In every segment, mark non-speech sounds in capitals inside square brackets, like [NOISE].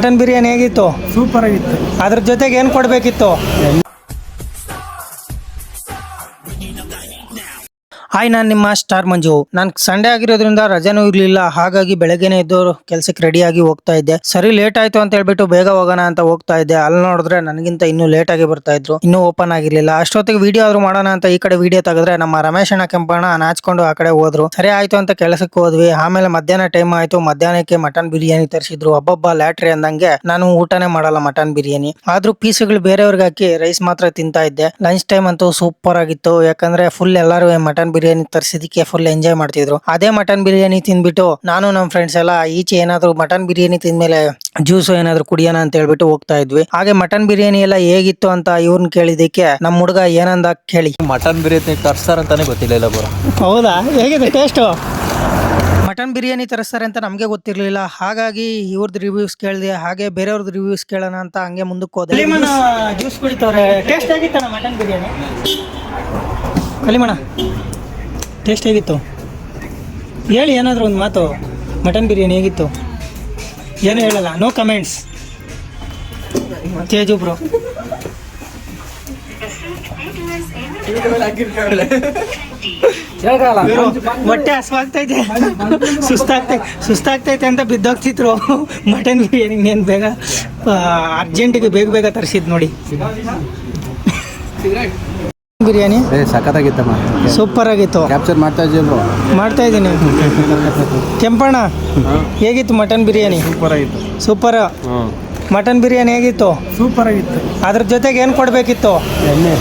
Mutton biryani ಹೇಗಿತ್ತು? Super ಆಗಿತ್ತು. ಅದ್ರ ಜೊತೆಗೆ ಏನು ಕೊಡಬೇಕಿತ್ತು? ಹಾಯ್, ನಾನು ನಿಮ್ಮ ಸ್ಟಾರ್ ಮಂಜು. ನಾನು ಸಂಡೇ ಆಗಿರೋದ್ರಿಂದ ರಜಾನೂ ಇರಲಿಲ್ಲ, ಹಾಗಾಗಿ ಬೆಳಗ್ಗೆನೆ ಎದ್ದು ಕೆಲಸಕ್ಕೆ ರೆಡಿಯಾಗಿ ಹೋಗ್ತಾ ಇದ್ದೆ. ಸರಿ ಲೇಟ್ ಆಯ್ತು ಅಂತ ಹೇಳ್ಬಿಟ್ಟು ಬೇಗ ಹೋಗೋಣ ಅಂತ ಹೋಗ್ತಾ ಇದ್ದೆ. ಅಲ್ಲಿ ನೋಡಿದ್ರೆ ನನಗಿಂತ ಇನ್ನೂ ಲೇಟ್ ಆಗಿ ಬರ್ತಾ ಇದ್ರು. ಇನ್ನೂ ಓಪನ್ ಆಗಿರ್ಲಿಲ್ಲ. ಅಷ್ಟೊತ್ತಿಗೆ ವಿಡಿಯೋ ಆದ್ರೂ ಮಾಡೋಣ ಅಂತ ಈ ಕಡೆ ವಿಡಿಯೋ ತೆಗೆದ್ರೆ ನಮ್ಮ ರಮೇಶ್ ಅಣ್ಣ ಕೆಂಪಣ್ಣ ನಾಚ್ಕೊಂಡು ಆ ಕಡೆ ಹೋದ್ರು. ಸರಿ, ಆಯ್ತು ಅಂತ ಕೆಲಸಕ್ಕೆ ಹೋದ್ವಿ. ಆಮೇಲೆ ಮಧ್ಯಾಹ್ನ ಟೈಮ್ ಆಯ್ತು. ಮಧ್ಯಾಹ್ನಕ್ಕೆ ಮಟನ್ ಬಿರಿಯಾನಿ ತರಿಸಿದ್ರು. ಹಬ್ಬಬ್ಬ ಲ್ಯಾಟ್ರಿ ಅಂದಂಗೆ ನಾನು ಊಟನೇ ಮಾಡಲ್ಲ ಮಟನ್ ಬಿರಿಯಾನಿ. ಆದ್ರೂ ಪೀಸ್ಗಳು ಬೇರೆಯವ್ರಿಗೆ ಹಾಕಿ ರೈಸ್ ಮಾತ್ರ ತಿಂತಾ ಇದ್ದೆ. ಲಂಚ್ ಟೈಮ್ ಅಂತೂ ಸೂಪರ್ ಆಗಿತ್ತು. ಯಾಕಂದ್ರೆ ಫುಲ್ ಎಲ್ಲರೂ ಮಟನ್ ಬಿರಿಯಾನಿ ತರಿಸಿದಕ್ಕೆ ಫುಲ್ ಎಂಜಾಯ್ ಮಾಡ್ತಿದ್ರು. ಅದೇ ಮಟನ್ ಬಿರಿಯಾನಿ ತಿಂದ್ಬಿಟ್ಟು ನಾನು ನಮ್ಮ ಫ್ರೆಂಡ್ಸ್ ಎಲ್ಲ ಈಚೆ ಏನಾದ್ರು ಮಟನ್ ಬಿರಿಯಾನಿ ತಿಂದ್ಮೇಲೆ ಜ್ಯೂಸ್ ಏನಾದ್ರು ಕುಡಿಯೋಣ ಅಂತ ಹೇಳ್ಬಿಟ್ಟು ಹೋಗ್ತಾ ಇದ್ವಿ. ಹಾಗೆ ಮಟನ್ ಬಿರಿಯಾನಿ ಎಲ್ಲ ಹೇಗಿತ್ತು ಅಂತ ಇವ್ರನ್ನ ಕೇಳಿದಕ್ಕೆ ನಮ್ಮ ಹುಡುಗ ಏನಂದ ಕೇಳಿ. ಮಟನ್ ಬಿರಿಯಾನಿ ತರ್ಸ್ತಾರಂತಾನೆ ಗೊತ್ತಿಲ್ಲ ಇಲ್ಲ ಬರೋ ಹೌದಾ? ಹೇಗಿದೆ ಟೇಸ್ಟು ಮಟನ್ ಬಿರಿಯಾನಿ ತರಿಸ್ತಾರೆ ಅಂತ ನಮಗೆ ಗೊತ್ತಿರಲಿಲ್ಲ. ಹಾಗಾಗಿ ಇವ್ರದ್ದು ರಿವ್ಯೂಸ್ ಕೇಳಿದೆ ಹಾಗೆ ಬೇರೆಯವ್ರದ್ದು ರಿವ್ಯೂಸ್ ಕೇಳೋಣ ಅಂತ ಹಂಗೆ ಮುಂದಕ್ಕೆ ಹೋದೆ. ಜ್ಯೂಸ್ ಕುಡಿತವ್ರೆ. ಟೇಸ್ಟ್ ಆಗಿತ್ತಣ್ಣ ಮಟನ್ ಬಿರಿಯಾನಿ? ಕಲಿಮಣ ಟೇಸ್ಟ್ ಹೇಗಿತ್ತು? ಹೇಳಿ ಏನಾದರೂ ಒಂದು ಮಾತು. ಮಟನ್ ಬಿರಿಯಾನಿ ಹೇಗಿತ್ತು? ಏನು ಹೇಳಲ್ಲ ನೋ ಕಮೆಂಟ್ಸ್ ತೇಜು ಬ್ರೋ ಹೊಟ್ಟೆ ಹಸುವಾಗ್ತೈತೆ. ಸುಸ್ತಾಗ್ತೈತೆ ಸುಸ್ತಾಗ್ತೈತೆ ಅಂತ ಬಿದ್ದೋಗ್ತಿದ್ರು. ಮಟನ್ ಬಿರಿಯಾನಿ ಏನು ಬೇಗ ಅರ್ಜೆಂಟಿಗೆ ಬೇಗ ಬೇಗ ತರಿಸಿದ್ ನೋಡಿ. ಬಿರಿಯಾನಿ? ಸಖತ್ತಾಗಿತ್ತಮ್ಮ ಸೂಪರ್ ಆಗಿತ್ತು. ಕ್ಯಾಪ್ಚರ್ ಮಾಡ್ತಾ ಇದ್ದೀವಿ ಬ್ರೋ ಮಾಡ್ತಾ ಇದ್ದೀನಿ. ಕೆಂಪಣ್ಣ ಹೇಗಿತ್ತು ಮಟನ್ ಬಿರಿಯಾನಿ? ಸೂಪರ್ ಆಗಿತ್ತು. ಸೂಪರ್ ಮಟನ್ ಬಿರಿಯಾನಿ ಹೇಗಿತ್ತು? ಸೂಪರ್ ಆಗಿತ್ತು. ಅದ್ರ ಜೊತೆಗೆ ಏನು ಕೊಡಬೇಕಿತ್ತು? ಎಣ್ಣೆ.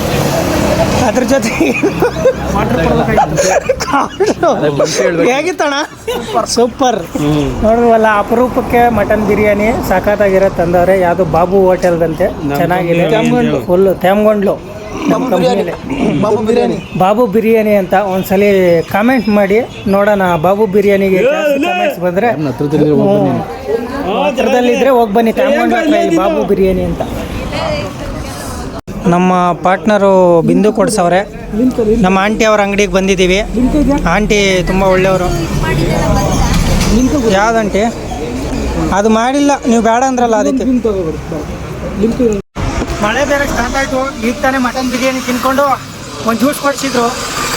ಅದ್ರ ಜೊತೆ [LAUGHS] ಹೇಗಿತ್ತಣ್ಣ? ಸೂಪರ್ ನೋಡ್ರವಲ್ಲ ಅಪರೂಪಕ್ಕೆ ಮಟನ್ ಬಿರಿಯಾನಿ ಸಖತ್ತಾಗಿರೋ ತಂದವ್ರೆ ಯಾವುದು ಬಾಬು ಹೋಟೆಲ್ದಂತೆ. ಚೆನ್ನಾಗಿದೆ. ಫುಲ್ಲು ತ್ಯಾಮ್ಗೊಂಡ್ಲು ಬಾಬು ಬಿರಿಯಾನಿ. ಬಾಬು ಬಿರಿಯಾನಿ ಅಂತ ಒಂದ್ಸಲಿ ಕಾಮೆಂಟ್ ಮಾಡಿ ನೋಡೋಣ. ಬಾಬು ಬಿರಿಯಾನಿಗೆ ಕಾಮೆಂಟ್ಸ್ ಬಂದ್ರೆ ಹತ್ರದಲ್ಲಿದ್ದರೆ ಹೋಗಿ ಬನ್ನಿ. ಹತ್ರ ಬಾಬು ಬಿರಿಯಾನಿ ಅಂತ. ನಮ್ಮ ಪಾರ್ಟ್ನರು ಬಿಂದು ಕೊಡ್ಸವ್ರೆ. ನಮ್ಮ ಆಂಟಿ ಅವ್ರ ಅಂಗಡಿಗೆ ಬಂದಿದ್ದೀವಿ. ಆಂಟಿ ತುಂಬ ಒಳ್ಳೆಯವರು. ಯಾವ್ದಂಟಿ ಅದು ಮಾಡಿಲ್ಲ. ನೀವು ಬೇಡ ಅಂದ್ರಲ್ಲ ಅದಕ್ಕೆ. ಮಳೆ ಬೇರೆ ಸ್ಟಾರ್ಟ್ ಆಯಿತು. ಈಗ ತಾನೇ ಮಟನ್ ಬಿರಿಯಾನಿ ತಿನ್ಕೊಂಡು ಒಂದು ಜ್ಯೂಸ್ ಕೊಡಿಸಿದ್ರು.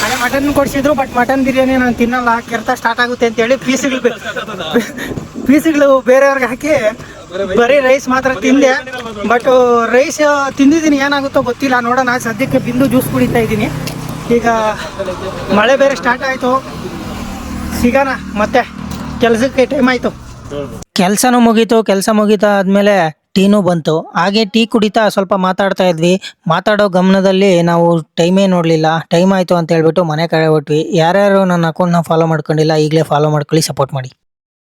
ಅದೇ ಮಟನ್ ಕೊಡಿಸಿದ್ರು ಬಟ್ ಮಟನ್ ಬಿರಿಯಾನಿ ನಾನು ತಿನ್ನಲ್ಲ. ಕೆರೆತ ಸ್ಟಾರ್ಟ್ ಆಗುತ್ತೆ ಅಂತೇಳಿ ಪೀಸ್ಗಳು ಪೀಸ್ಗಳು ಬೇರೆಯವ್ರಿಗೆ ಹಾಕಿ ಬರೀ ರೈಸ್ ಮಾತ್ರ ತಿಂದೆ. ಬಟ್ ರೈಸ್ ತಿಂದಿದ್ದೀನಿ. ಏನಾಗುತ್ತೋ ಗೊತ್ತಿಲ್ಲ. ನೋಡೋಣ. ಸದ್ಯಕ್ಕೆ ಬಿಂದು ಜ್ಯೂಸ್ ಕುಡಿತಾ ಇದ್ದೀನಿ. ಈಗ ಮಳೆ ಬೇರೆ ಸ್ಟಾರ್ಟ್ ಆಯಿತು. ಸಿಗೋಣ. ಮತ್ತೆ ಕೆಲಸಕ್ಕೆ ಟೈಮ್ ಆಯಿತು. ಕೆಲಸನೂ ಮುಗೀತು. ಕೆಲಸ ಮುಗೀತಾ ಆದಮೇಲೆ ಟೀನೂ ಬಂತು. ಹಾಗೆ ಟೀ ಕುಡಿತಾ ಸ್ವಲ್ಪ ಮಾತಾಡ್ತಾ ಇದ್ವಿ. ಮಾತಾಡೋ ಗಮನದಲ್ಲಿ ನಾವು ಟೈಮೇ ನೋಡಲಿಲ್ಲ. ಟೈಮ್ ಆಯಿತು ಅಂತ ಹೇಳ್ಬಿಟ್ಟು ಮನೆ ಕಡೆ ಹೊಟ್ವಿ ಯಾರ್ಯಾರು ನನ್ನ ಅಕೌಂಟ್ನ ಫಾಲೋ ಮಾಡ್ಕೊಂಡಿಲ್ಲ, ಈಗಲೇ ಫಾಲೋ ಮಾಡ್ಕೊಳ್ಳಿ ಸಪೋರ್ಟ್ ಮಾಡಿ.